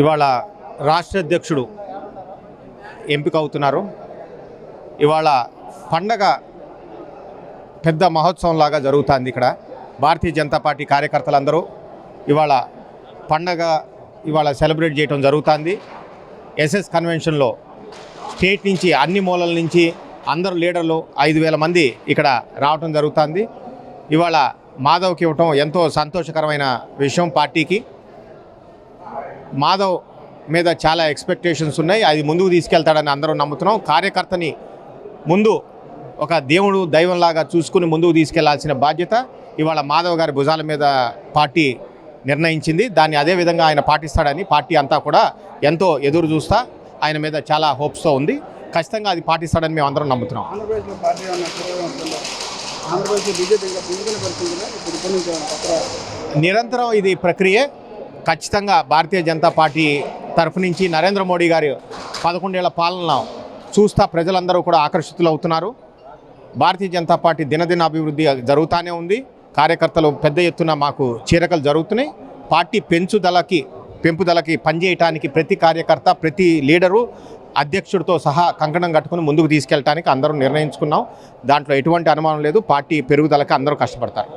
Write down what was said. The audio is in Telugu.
ఇవాళ రాష్ట్ర అధ్యక్షుడు ఎంపిక అవుతున్నారు ఇవాళ పండగ పెద్ద మహోత్సవం లాగా జరుగుతుంది ఇక్కడ. భారతీయ జనతా పార్టీ కార్యకర్తలందరూ ఇవాళ పండగ ఇవాళ సెలబ్రేట్ చేయడం జరుగుతుంది. ఎస్ఎస్ కన్వెన్షన్లో స్టేట్ నుంచి అన్ని మూలల నుంచి అందరు లీడర్లు ఐదు వేల మంది ఇక్కడ రావటం జరుగుతుంది. ఇవాళ మాధవ్కి ఇవ్వటం ఎంతో సంతోషకరమైన విషయం పార్టీకి. మాధవ్ మీద చాలా ఎక్స్పెక్టేషన్స్ ఉన్నాయి. అది ముందుకు తీసుకెళ్తాడని అందరూ నమ్ముతున్నాం. కార్యకర్తని ముందు ఒక దేవుడు దైవంలాగా చూసుకుని ముందుకు తీసుకెళ్ళాల్సిన బాధ్యత ఇవాళ మాధవ్ గారి భుజాల మీద పార్టీ నిర్ణయించింది. దాన్ని అదే విధంగా ఆయన పాటిస్తాడని పార్టీ అంతా కూడా ఎంతో ఎదురు చూస్తా ఆయన మీద చాలా హోప్స్తో ఉంది. ఖచ్చితంగా అది పాటిస్తాడని మేము అందరం నమ్ముతున్నాం. నిరంతరం ఇది ప్రక్రియ. ఖచ్చితంగా భారతీయ జనతా పార్టీ తరఫు నుంచి నరేంద్ర మోడీ గారి పదకొండేళ్ళ పాలన చూస్తా ప్రజలందరూ కూడా ఆకర్షితులు అవుతున్నారు. భారతీయ జనతా పార్టీ దినదిన అభివృద్ధి జరుగుతూనే ఉంది. కార్యకర్తలు పెద్ద ఎత్తున మాకు చీరకలు జరుగుతున్నాయి. పార్టీ పెంచుదలకి పెంపుదలకి పనిచేయటానికి ప్రతి కార్యకర్త ప్రతి లీడరు అధ్యక్షుడితో సహా కంకణం కట్టుకుని ముందుకు తీసుకెళ్ళడానికి అందరూ నిర్ణయించుకున్నాం. దాంట్లో ఎటువంటి అనుమానం లేదు. పార్టీ పెరుగుదలకి అందరూ కష్టపడతారు.